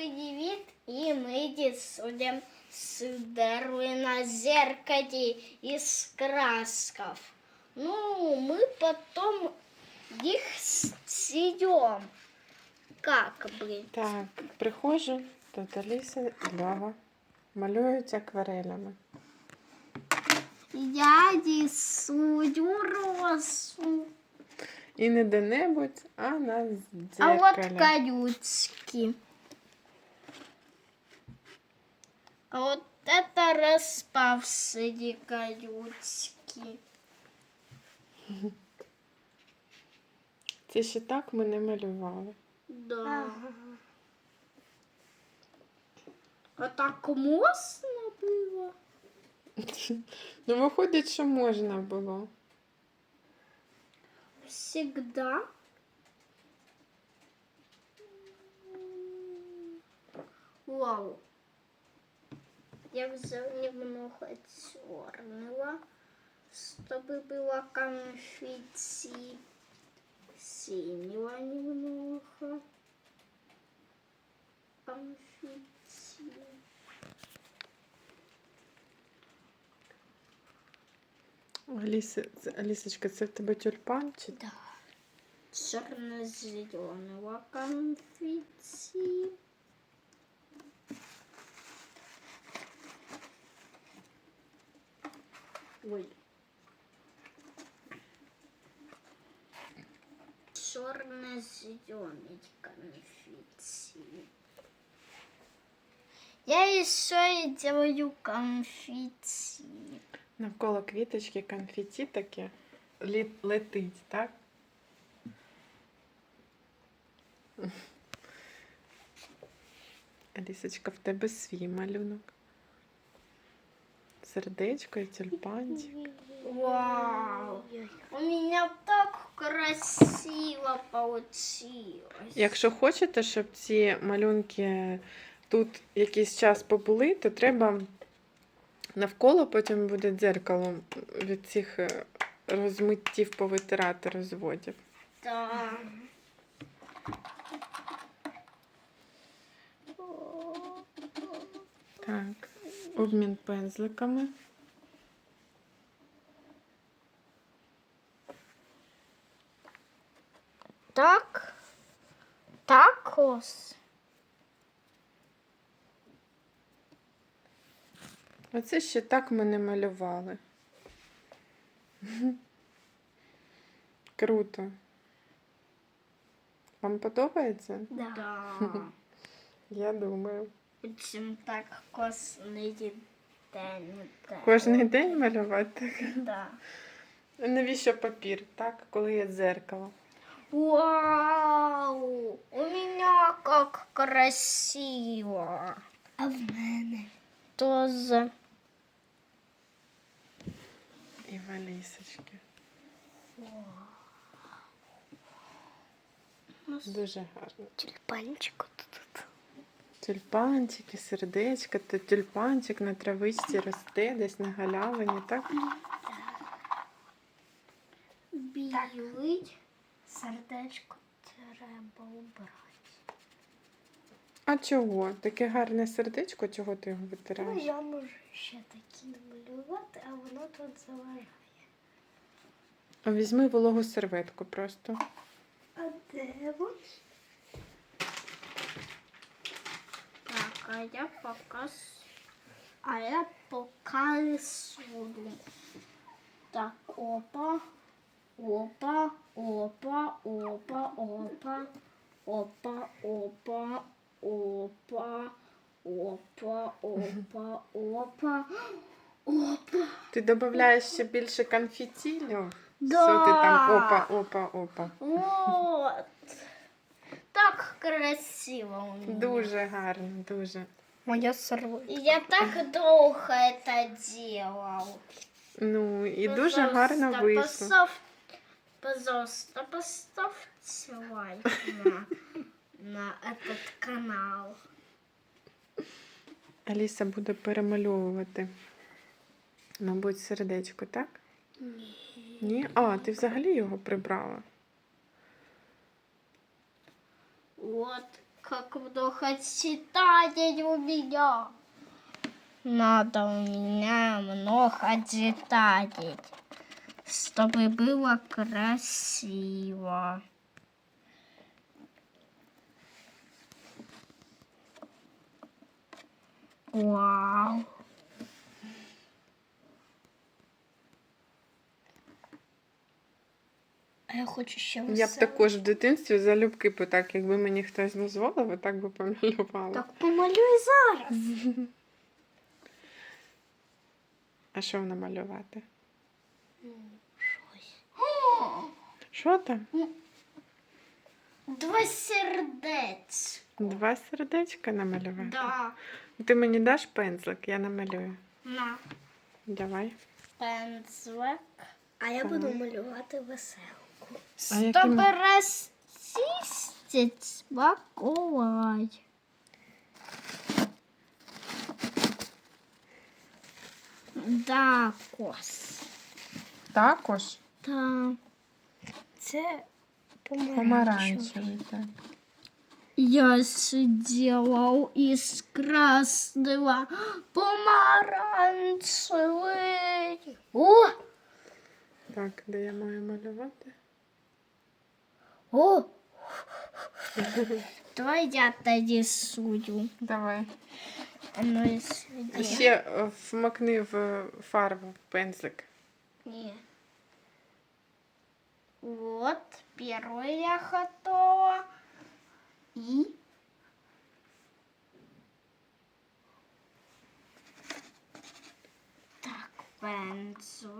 привет! И мы рисуем судоры на зеркале из красков. Ну, мы потом их съедем. Как бы. Так, приходжу, тут Аліса і Льова малюють акварелями. Я рисую розу. І не де-небудь, а на А вот дзеркалі. колючки. А вот это распавшие колючки. Це ще так ми не малювали. Да. А так можно было? Ну, виходить, що можна було. Всегда. Вау. Я взял немного черного, чтобы было конфетти. Синего немного. Конфетти. Аліса, це- Алісочка, це в тебе тюльпан чи Да. Черно-зеленого конфетти. Ой. Черно-зеленый конфетти. Я еще и делаю конфетти. навколо квіточки конфеті таке лі- летить, так? Алісочка, в тебе свій малюнок. Сердечко і тюльпанчик. Вау! У меня так красиво получилось. Якщо хочете, щоб ці малюнки тут якийсь час побули, то треба навколо потім буде дзеркало від цих е, розмиттів повитирати розводів. Да. Так, обмін пензликами. Так. Такос. Оце ще так ми не малювали. Круто. Вам подобається? Да. да. Я думаю. Очень так косний день. Кожний день малювати так. Да. Навіщо папір, так? Коли є дзеркало. Вау! У меня как красиво. А в мене тоже. І валісочки. Дуже гарно. Тюльпанчик тут. Тюльпанчики, сердечка, то тюльпанчик на травичці росте десь на галявині, так? Білий. Сердечко треба убрати. А чого? Таке гарне сердечко, чого ти його Ну, витираєш? я можу ще такі намалювати, а воно тут заважає. А візьми вологу серветку просто. А де воно? а я показ... А я показую. Так, опа, опа, опа, опа, опа, опа, опа, опа, опа, опа, опа, опа. Ти додаєш ще більше конфетілю? Да. Що ти там опа, опа, опа. Вот. Так красиво у меня. Дуже гарно, дуже. Моя сорву. Я так долго это делал. Ну і дуже гарно вийшло. Пожалуйста, поставьте лайк на, на этот канал. Аліса буде перемальовувати. Мабуть, сердечко, так? Ні. Ні? А, ти взагалі його прибрала. Вот как много деталей у меня. Надо у меня много деталей, чтобы было красиво. Вау. Хочу ще Я б також в дитинстві залюбки б так, якби мені хтось дозволив, так би помалювала. Так помалюй зараз. А що намалювати? О, Що там? Два сердець. Два сердечка намалювати. Да. Ти мені даш пензлик, я намалюю. На Давай. пензлик. А я буду малювати веселку. А яким- Щоб розчистити смакувати. Да, кос. Також. Це помаранчевий. Так. Я сделал из красного помаранчевый. О, так, де я маю малювати? о. Давай я тоді сую. Давай. Оно і А сюди. ще е, вмакни в фарбу в пензлик. Ні. Вот, первое я готова. И так, пензлик.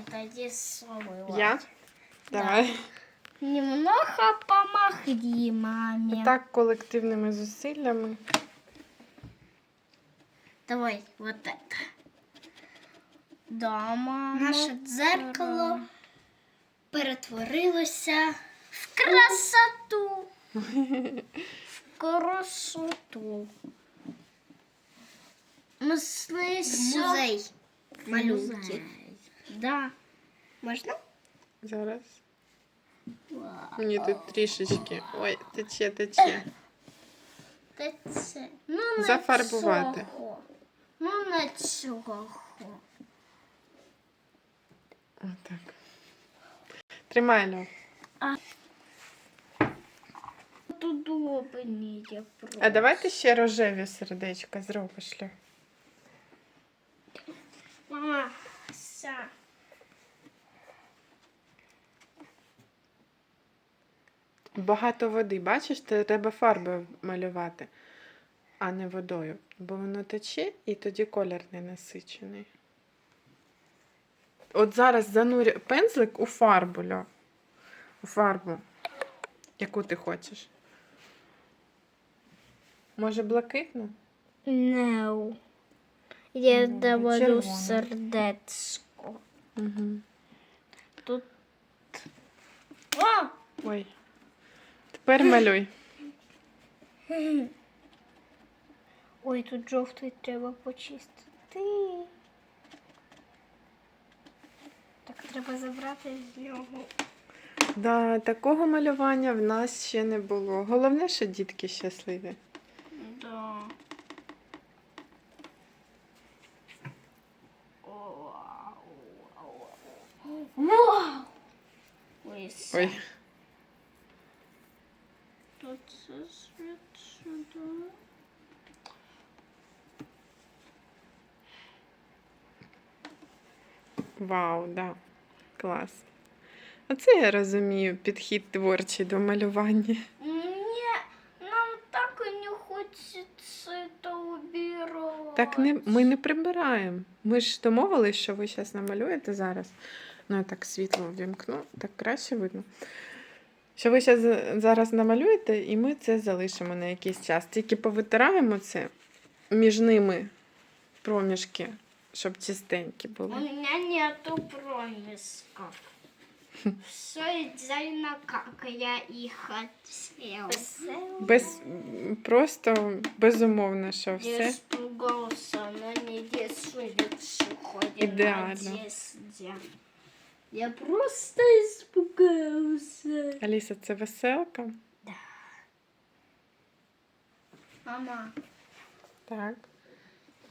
Мам, давай, тоді солы. Я? Давай. Немного помогли маме. Так колективними зусиллями. Давай, вот это. Да, мама. Наше дзеркало Ура. перетворилося В красоту. В красоту. Мы в слышим. музей малюнки. Да. Можна? Зараз. Мені тут трішечки. Ой, тече, тече. Та це. Ну, на Зафарбувати. цього. Ну, на цього. Отак. Тримай, Льов. Тут удобніше просто. А давай ти ще рожеві сердечка зробиш, Льов. Мама, все. Багато води, бачиш, треба фарбою малювати, а не водою. Бо воно тече і тоді колір не насичений. От зараз занурю пензлик у фарбу, Льов. У фарбу, яку ти хочеш. Може, блакитну? No. Я Ну, червоне. сердечко. Угу. Тут. О! Ой. Тепер малюй. Ой, тут жовтий треба почистити. Так треба забрати з нього. Да, такого малювання в нас ще не було. Головне, що дітки щасливі. Да. Вау! Ой, Тут це світ. Вау, да. Клас. Оце я розумію підхід творчий до малювання. Мне нам так и не хочется это убирать. Так не, ми не прибираємо. Ми ж домовились, що ви зараз намалюєте зараз. Ну, я так світло ввімкну, так краще видно. Що ви зараз, зараз намалюєте, і ми це залишимо на якийсь час. Тільки повитираємо це між ними проміжки, щоб чистенькі У були. меня нету промисков. Все идеально, как я и хотел. Без просто безумовно, що Я все. испугался, но не дешевле ходим Идеально. Я просто испугался. Аліса, це веселка? Мама, Так.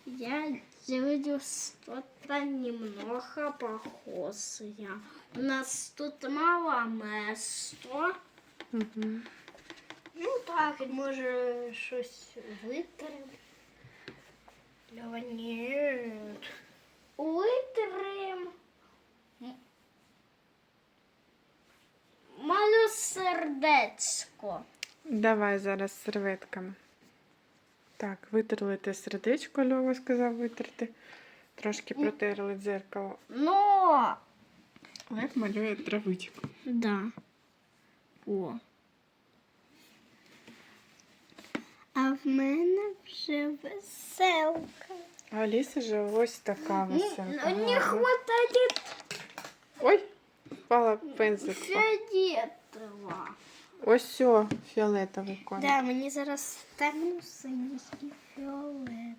я делаю что-то немного похожее. У нас тут мало места. Угу. Ну так, може щось витрим. Льова, Давай зараз серветками. Так, витерли те сердечко, Льова сказав витерти. Трошки протерли дзеркало. Но. Як малює травичку. Да. О. А в мене вже веселка. А Аліса же ось така веселка. Не гарна. хватает Ой, впала пензлик. фиолетово. Ось все, фіолетовий колір. Да, мені зараз темно синій і фіолетовий.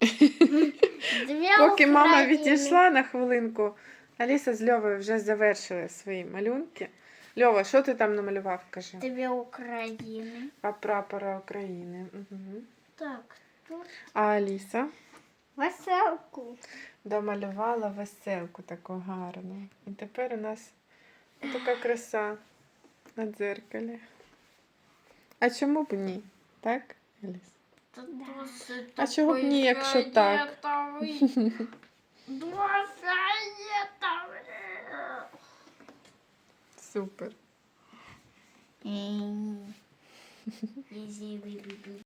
Поки мама відійшла на хвилинку, Аліса з Льовою вже завершили свої малюнки. Льова, що ти там намалював, кажи? Две Украины. А прапора України. Угу. Так, тут А Аліса веселку. домалювала веселку таку гарну. І тепер у нас така краса на дзеркалі. А чому б ні? Так, досить А чого б ні, якщо так? Супер.